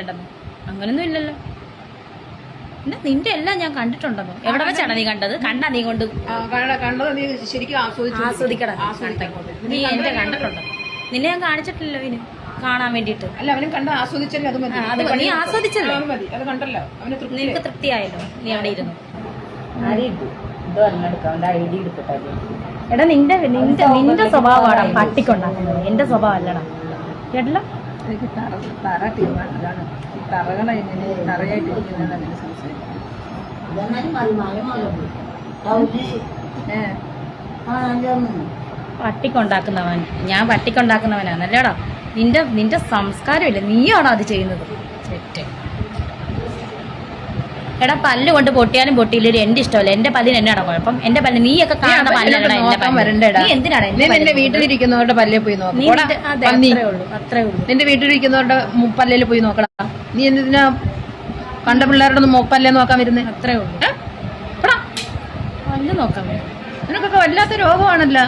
ചെയ്യേണ്ടത് അങ്ങനൊന്നും ഇല്ലല്ലോ. പിന്നെ നിന്റെ എല്ലാം ഞാൻ കണ്ടിട്ടുണ്ടെന്നോ? എവിടെ വെച്ചാണ് നീ കണ്ടത്? കണ്ട നീ കൊണ്ട് കണ്ടത് നീ ശരിക്കും നീ എന്റെ കണ്ടിട്ടുണ്ടോ? നിന്നെ ഞാൻ കാണിച്ചിട്ടില്ലല്ലോ ഇനി. കാണാൻ വേണ്ടിട്ട് അല്ല അവനും കണ്ട ആസ്വദിച്ചല്ലേ? അത് മതി. നീ ആസ്വദിച്ചല്ലോ? അത് മതി. അത് കണ്ടല്ലോ. അവന് തൃപ്തി. നിനക്ക് തൃപ്തിയായല്ലോ. നീ അവിടെ ഇരുന്നു. എടാ നിന്റെ നിന്റെ നിന്റെ സ്വഭാവമാണ് പട്ടിക്കൊണ്ടാക്കുന്നത്. എന്റെ സ്വഭാവം അല്ലടാ. കേട്ടല്ലോ? എനിക്ക് തറ തറ ടീമാണ് അതാണ്. ഈ തറകളെ ഇങ്ങനെ തറയായിട്ട് ഇരിക്കുന്നതാണ് അങ്ങനെ സംസാരിക്കുന്നത് പട്ടിക്കൊണ്ടാക്കുന്നവൻ. ഞാൻ പട്ടിക്കൊണ്ടാക്കുന്നവനാണ് അല്ലേടാ നിന്റെ നിന്റെ സംസ്കാരമില്ല. നീയാണോ അത് ചെയ്യുന്നത്? തെറ്റ്. എടാ പല്ല് കൊണ്ട് പൊട്ടിയാലും പൊട്ടിയില്ല എന്റെ ഇഷ്ടമല്ല. എന്റെ പല്ലിന് എന്നാണ് കുഴപ്പം? എന്റെ പല്ല് നീയൊക്കെ കാണുന്ന പല്ലടാ പല്ല്. നീ ഒക്കെ കാണുന്ന എന്റെ നിന്റെ വീട്ടിലിരിക്കുന്നവരുടെ പല്ലേ പോയി നോക്കണം നിന്റെ- വീട്ടിലിരിക്കുന്നവരുടെ പല്ലിൽ പോയി നോക്കണം. നീ എന്തിനാ കണ്ട പിള്ളേരുടെ പല്ലേ നോക്കാൻ വരുന്നേ? അത്രേ ഉള്ളൂ. പല്ല് നോക്കാൻ നിനക്കൊക്കെ വല്ലാത്ത രോഗമാണല്ലോ.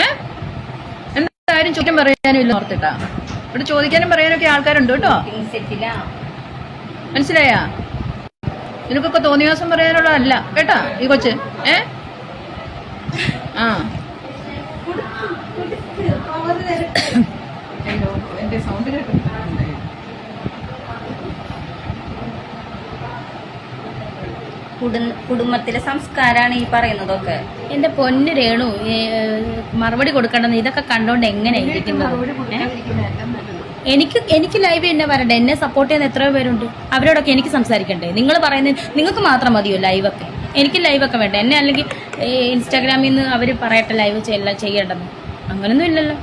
ഏ? എന്താ കാര്യം ചോദ്യം പറയാനും ഇല്ല. ഓർത്തിട്ടാ. ഇവിടെ ചോദിക്കാനും പറയാനൊക്കെ ആൾക്കാരുണ്ട് കേട്ടോ. മനസ്സിലായാ? നിനക്കൊക്കെ തോന്നിയാസം പറയാനുള്ളതല്ല. കേട്ടാ ഈ കൊച്ച്? ഏ? ആ. എന്റെ സൗണ്ട് കേട്ടു കുടുംബത്തിലെ സംസ്കാരമാണ് ഈ പറയുന്നതൊക്കെ. എന്റെ പൊന്ന് രേണു മറുപടി കൊടുക്കേണ്ടത് ഇതൊക്കെ കണ്ടോണ്ട് എങ്ങനെ ഇരിക്കുന്നത്? ഏ? എനിക്ക് എനിക്ക് ലൈവ് എന്നെ വരണ്ടേ എന്നെ സപ്പോർട്ട് ചെയ്യുന്ന എത്രയോ പേരുണ്ട്. അവരോടൊക്കെ എനിക്ക് സംസാരിക്കണ്ടേ? നിങ്ങൾ പറയുന്നത് നിങ്ങൾക്ക് മാത്രം മതിയോ ലൈവൊക്കെ എനിക്ക് ലൈവൊക്കെ വേണ്ട. എന്നെ അല്ലെങ്കിൽ ഇൻസ്റ്റാഗ്രാമിൽ നിന്ന് അവർ പറയട്ടെ ലൈവ് ചെയ്യല്ല ചെയ്യേണ്ടെന്ന്. അങ്ങനൊന്നും ഇല്ലല്ലോ.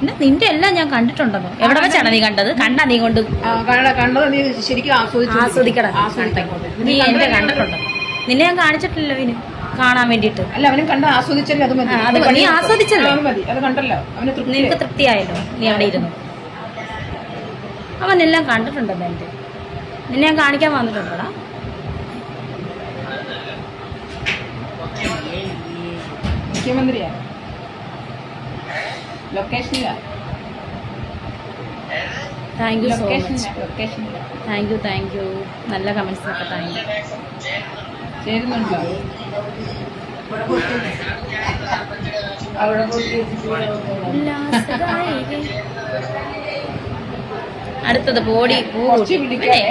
എന്നാ നിന്റെ എല്ലാം ഞാൻ കണ്ടിട്ടുണ്ടോ എവിടെ വെച്ചാണ് നീ കണ്ടത്? കണ്ടാ നീ കൊണ്ട് കണ്ടത് നീ ശരിക്കും ആസ്വദിക്കണം. നീ എന്റെ കണ്ടിട്ടുണ്ടോ? നിന്നെ ഞാൻ കാണിച്ചിട്ടില്ലല്ലോ ഇനി. കാണാൻ വേണ്ടിട്ട് അല്ല അവനും കണ്ട ആസ്വദിച്ചല്ലേ അത് മതി. അത് നീ ആസ്വദിച്ചല്ലോ. അത് മതി. അത് കണ്ടല്ലോ. അവന് തൃപ്തി നിനക്ക് തൃപ്തിയായല്ലോ. നീ അവിടെ ഇരുന്നു. അവൻ എല്ലാം കണ്ടിട്ടുണ്ടല്ലോ എന്റെ നിന്നെ ഞാൻ കാണിക്കാൻ വന്നിട്ടുണ്ടോടാ? മുഖ്യമന്ത്രിയാ. ലൊക്കേഷനില്ല thank you so much thank you thank you നല്ല കമൻസിനൊക്കെ താങ്ക് യു ചേരുന്നുണ്ടോ? അടുത്തത് പോടി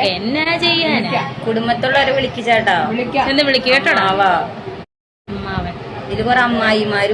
എന്നാ ചെയ്യാൻ കുടുംബത്തുള്ളവരെ വിളിക്ക് ചേട്ടാ. വിളിക്കാം. എന്ന് വിളിക്ക് കേട്ടോടാ? ആവാ. ഇതിൽ കുറെ അമ്മായിമാരും